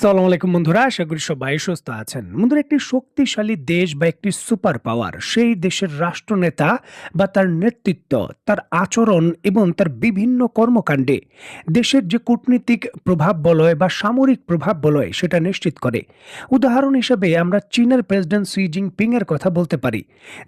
সালাম আলাইকুম বন্ধুরা, আশা করি সবাই সুস্থ আছেন। বন্ধুরা, একটি শক্তিশালী দেশ বা একটি সুপার পাওয়ার, সেই দেশের রাষ্ট্রনেতা বা তার নেতৃত্ব, তার আচরণ এবং তার বিভিন্ন কর্মকাণ্ডে দেশের যে কূটনীতিক প্রভাব বলয় বা সামরিক প্রভাব বলয়, সেটা নিশ্চিত করে। উদাহরণ হিসেবে আমরা চীনের প্রেসিডেন্ট সি জিনপিং এর কথা বলতে পারি।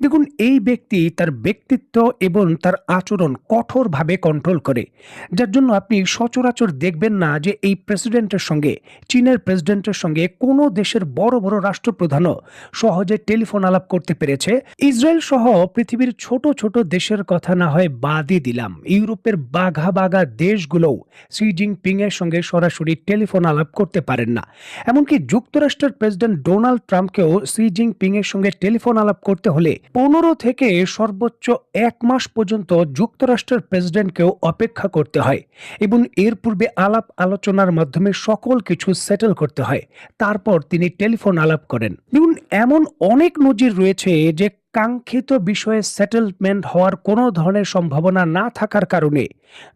দেখুন, এই ব্যক্তি তার ব্যক্তিত্ব এবং তার আচরণ কঠোরভাবে কন্ট্রোল করে। যার জন্য আপনি সচরাচর দেখবেন না যে এই প্রেসিডেন্টের সঙ্গে চীনের প্রেসিডেন্টের সঙ্গে কোনো দেশের বড় বড় রাষ্ট্রপ্রধানও সহজে টেলিফোন আলাপ করতে পেরেছে। ইসরায়েল সহ পৃথিবীর ছোট ছোট দেশের কথা না হয় বাদই দিলাম। ইউরোপের বাঘা বাঘা দেশগুলোও সি জিনপিং এর সঙ্গে সরাসরি টেলিফোন আলাপ করতে পারেন না। এমনকি যুক্তরাষ্ট্রের প্রেসিডেন্ট ডোনাল্ড ট্রাম্পকেও সি জিনপিং এর সঙ্গে টেলিফোন আলাপ করতে হলে পনেরো থেকে সর্বোচ্চ এক মাস পর্যন্ত যুক্তরাষ্ট্রের প্রেসিডেন্টকেও অপেক্ষা করতে হয়। এবং এর পূর্বে আলাপ আলোচনার মাধ্যমে সকল কিছু সেটেল করতে হয়। তারপর তিনি টেলিফোন আলাপ করেন। দেখুন এমন অনেক নজির রয়েছে যে কাঙ্ক্ষিত বিষয়ে সেটেলমেন্ট হওয়ার কোনো ধরনের সম্ভাবনা না থাকার কারণে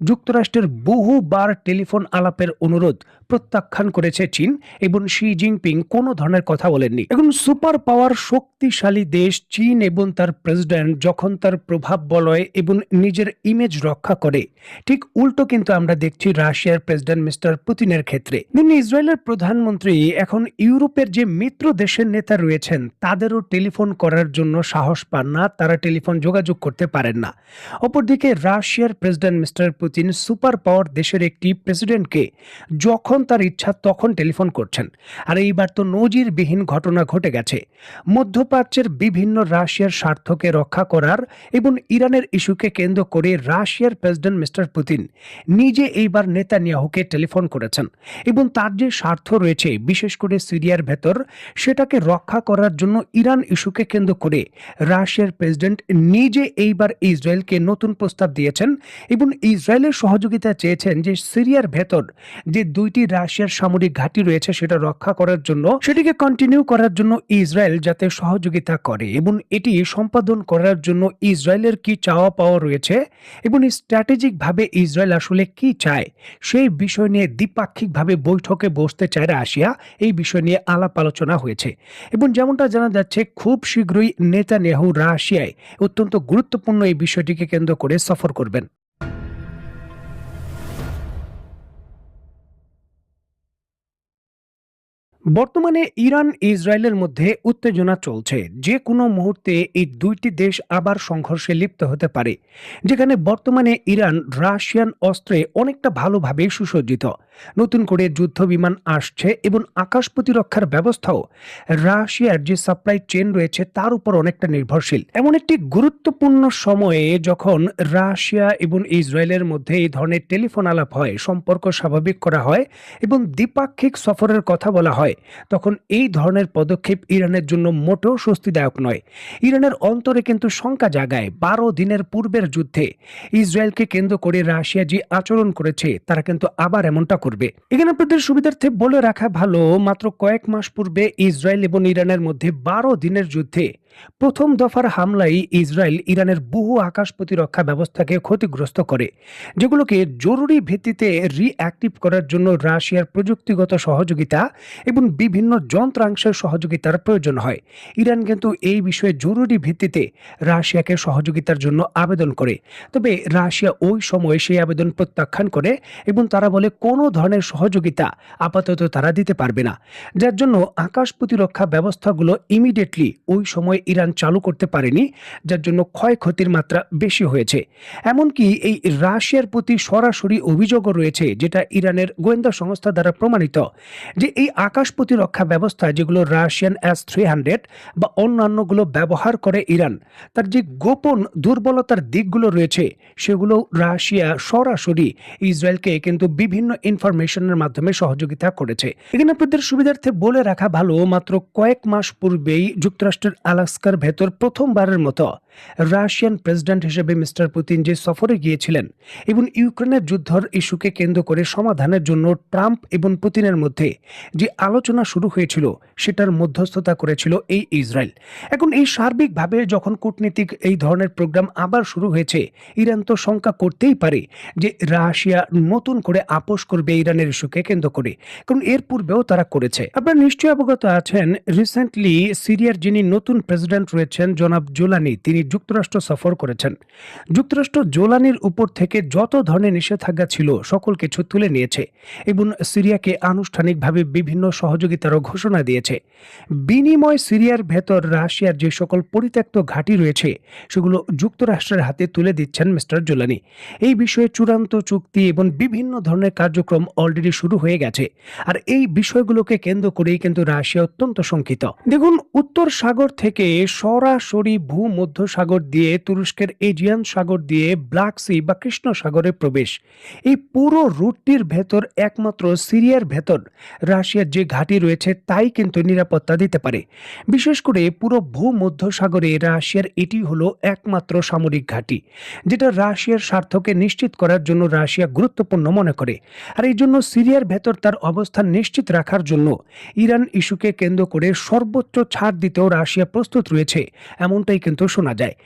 যুক্তরাষ্ট্রের বহুবার টেলিফোন আলাপের অনুরোধ প্রত্যাখ্যান করেছে চীন এবং শি জিনপিং কোনো ধরনের কথা বলেননি। এখন সুপার পাওয়ার শক্তিশালী দেশ চীন এবং তার প্রেসিডেন্ট যখন তার প্রভাব বলয় এবং নিজের ইমেজ রক্ষা করে, ঠিক উল্টো কিন্তু আমরা দেখছি রাশিয়ার প্রেসিডেন্ট মিস্টার পুতিনের ক্ষেত্রে। তিনি ইসরায়েলের প্রধানমন্ত্রী এখন ইউরোপের যে মিত্র দেশের নেতা রয়েছেন, তাদেরও টেলিফোন করার জন্য সাহস পান না, তারা টেলিফোন যোগাযোগ করতে পারেন না। অপরদিকে রাশিয়ার president mister Putin super power দেশের একটি প্রেসিডেন্টকে যখন তার ইচ্ছা তখন টেলিফোন করছেন। আর এইবার তো নজিরবিহীন ঘটনা ঘটে গেছে। মধ্যপ্রাচ্যের বিভিন্ন রাশিয়ার স্বার্থকে রক্ষা করার এবং ইরানের ইস্যুকে কেন্দ্র করে রাশিয়ার প্রেসিডেন্ট মিস্টার পুতিন নিজে এইবার নেতানিয়াহুকে টেলিফোন করেছেন এবং তার যে স্বার্থ রয়েছে, বিশেষ করে সিরিয়ার ভেতর, সেটাকে রক্ষা করার জন্য ইরান ইস্যুকে কেন্দ্র করে রাশিয়ার প্রেসিডেন্ট নিজে এইবার ইসরায়েলকে নতুন প্রস্তাব দিয়েছেন এবং ইসরায়েলের সহযোগিতা চেয়েছেন যে সিরিয়ার ভেতর যে দুইটি রাশিয়ার সামরিক ঘাঁটি রয়েছে সেটা রক্ষা করার জন্য, সেটিকে কন্টিনিউ করার জন্য ইসরায়েল যাতে সহযোগিতা করে এবং এটি সম্পাদন করার জন্য ইসরায়েলের কি চাওয়া পাওয়া রয়েছে এবং স্ট্র্যাটেজিকভাবে ইসরায়েল আসলে কি চায়, সেই বিষয় নিয়ে দ্বিপাক্ষিকভাবে বৈঠকে বসতে চায় রাশিয়া, এই বিষয় নিয়ে আলাপ আলোচনা হয়েছে এবং যেমনটা জানা যাচ্ছে, খুব শীঘ্রই নেতানিয়াহু রাশিয়ায় অত্যন্ত গুরুত্বপূর্ণ এই বিষয়টিকে কেন্দ্র করে সফর করবেন। বর্তমানে ইরান ইসরায়েলের মধ্যে উত্তেজনা চলছে। যে কোনো মুহূর্তে এই দুইটি দেশ আবার সংঘর্ষে লিপ্ত হতে পারে, যেখানে বর্তমানে ইরান, রাশিয়ান অস্ত্রে অনেকটা ভালোভাবে সুসজ্জিত। নতুন করে যুদ্ধ বিমান আসছে এবং আকাশ প্রতিরক্ষার ব্যবস্থাও। রাশিয়ার যে সাপ্লাই চেন রয়েছে, তার উপর অনেকটা নির্ভরশীল। এমন একটি গুরুত্বপূর্ণ সময়ে যখন রাশিয়া এবং ইসরায়েলের মধ্যে এই ধরনের টেলিফোন আলাপ হয়, সম্পর্ক স্বাভাবিক করা হয় এবং দ্বিপাক্ষিক সফরের কথা বলা হয় তখন এই ধরনের পদক্ষেপ ইরানের জন্য মোটেও স্বস্তিদায়ক নয়। ইরানের অন্তরে কিন্তু শঙ্কা জাগায় বারো দিনের পূর্বের যুদ্ধে। ইসরায়েলকে কেন্দ্র করে রাশিয়া যে আচরণ করেছে, তারা কিন্তু আবার এমনটা করবে। এখানে আপনাদের সুবিধার্থে বলে রাখা ভালো, মাত্র কয়েক মাস পূর্বে ইসরায়েল এবং ইরানের মধ্যে বারো দিনের যুদ্ধে প্রথম দফার হামলায় ইসরায়েল ইরানের বহু আকাশ প্রতিরক্ষা ব্যবস্থাকে ক্ষতিগ্রস্ত করে, যেগুলোকে জরুরি ভিত্তিতে রিঅ্যাক্টিভ করার জন্য রাশিয়ার প্রযুক্তিগত সহযোগিতা এবং বিভিন্ন যন্ত্রাংশের সহযোগিতার প্রয়োজন হয়। ইরান কিন্তু এই বিষয়ে জরুরি ভিত্তিতে রাশিয়াকে সহযোগিতার জন্য আবেদন করে। তবে রাশিয়া ওই সময় সেই আবেদন প্রত্যাখ্যান করে এবং তারা বলে কোনো ধরনের সহযোগিতা আপাতত তারা দিতে পারবে না, যার জন্য আকাশ প্রতিরক্ষা ব্যবস্থাগুলো ইমিডিয়েটলি ওই সময় ইরান চালু করতে পারেনি, যার জন্য ক্ষয়ক্ষতির মাত্রা বেশি হয়েছে। এমনকি এই রাশিয়ার প্রতি সরাসরি অভিযোগও রয়েছে, যেটা ইরানের গোয়েন্দা সংস্থা দ্বারা প্রমাণিত, যে এই আকাশ প্রতিরক্ষা ব্যবস্থা, যেগুলো রাশিয়ান এস থ্রি হান্ড্রেড বা অন্যান্যগুলো ব্যবহার করে ইরান, তার যে গোপন দুর্বলতার দিকগুলো রয়েছে, সেগুলো রাশিয়া সরাসরি ইসরায়েলকে কিন্তু বিভিন্ন ইনফরমেশনের মাধ্যমে সহযোগিতা করেছে। এখানে আপনাদের সুবিধার্থে বলে রাখা ভালো, মাত্র কয়েক মাস পূর্বেই যুক্তরাষ্ট্রের আলাস্কার ভেতর প্রথমবারের মতো রাশিয়ান প্রেসিডেন্ট হিসেবে মিস্টার পুতিন যে সফরে গিয়েছিলেন এবং ইউক্রেনের যুদ্ধর ইস্যুকে কেন্দ্র করে সমাধানের জন্য ট্রাম্প এবং পুতিনের মধ্যে যে আলোচনা শুরু হয়েছিল, সেটার মধ্যস্থতা করেছিল এই ইসরায়েল। এখন এই সার্বিকভাবে যখন কূটনীতিক এই ধরনের প্রোগ্রাম আবার শুরু হয়েছে, ইরান তো শঙ্কা করতেই পারে যে রাশিয়া নতুন করে আপোষ করবে ইরানের ইস্যুকে কেন্দ্র করে। কারণ এর পূর্বেও তারা করেছে। আপনারা নিশ্চয়ই অবগত আছেন রিসেন্টলি সিরিয়ার যিনি নতুন প্রেসিডেন্ট রয়েছেন, জনাব জোলানি, তিনি যুক্তরাষ্ট্র সফর করেছেন। যুক্তরাষ্ট্র জোলানির উপর থেকে যত ধরনের নিষেধাজ্ঞা ছিল, সকল কিছু তুলে নিয়েছে এবং সিরিয়াকে আনুষ্ঠানিকভাবে বিভিন্ন সহযোগিতারও ঘোষণা দিয়েছে। বিনিময় সিরিয়ার ভেতর রাশিয়ার যে সকল পরিত্যক্ত ঘাঁটি রয়েছে, সেগুলো যুক্তরাষ্ট্রের হাতে তুলে দিচ্ছেন মিস্টার জোলানি। এই বিষয়ে চূড়ান্ত চুক্তি এবং বিভিন্ন ধরনের কার্যক্রম অলরেডি শুরু হয়ে গেছে। আর এই বিষয়গুলোকে কেন্দ্র করেই কিন্তু রাশিয়া অত্যন্ত শঙ্কিত। দেখুন, উত্তর সাগর থেকে সরাসরি ভূমধ্য সাগর দিয়ে, তুরস্কের এজিয়ান সাগর দিয়ে, ব্ল্যাক সি বা কৃষ্ণ সাগরে প্রবেশ। এই পুরো রুটটির ভেতর একমাত্র সিরিয়ার ভেতর। রাশিয়ার যে ঘাঁটি রয়েছে তাই কিন্তু নিরাপত্তা দিতে পারে। বিশেষ করে পুরো ভূমধ্য সাগরে রাশিয়ার এটি হলো একমাত্র সামরিক ঘাঁটি, যেটা রাশিয়ার স্বার্থকে নিশ্চিত করার জন্য রাশিয়া গুরুত্বপূর্ণ মনে করে। আর এই জন্য সিরিয়ার ভেতর তার অবস্থান নিশ্চিত রাখার জন্য ইরান ইস্যুকে কেন্দ্র করে সর্বোচ্চ ছাড় দিতেও রাশিয়া প্রস্তুত রয়েছে, এমনটাই কিন্তু শোনা যায়। day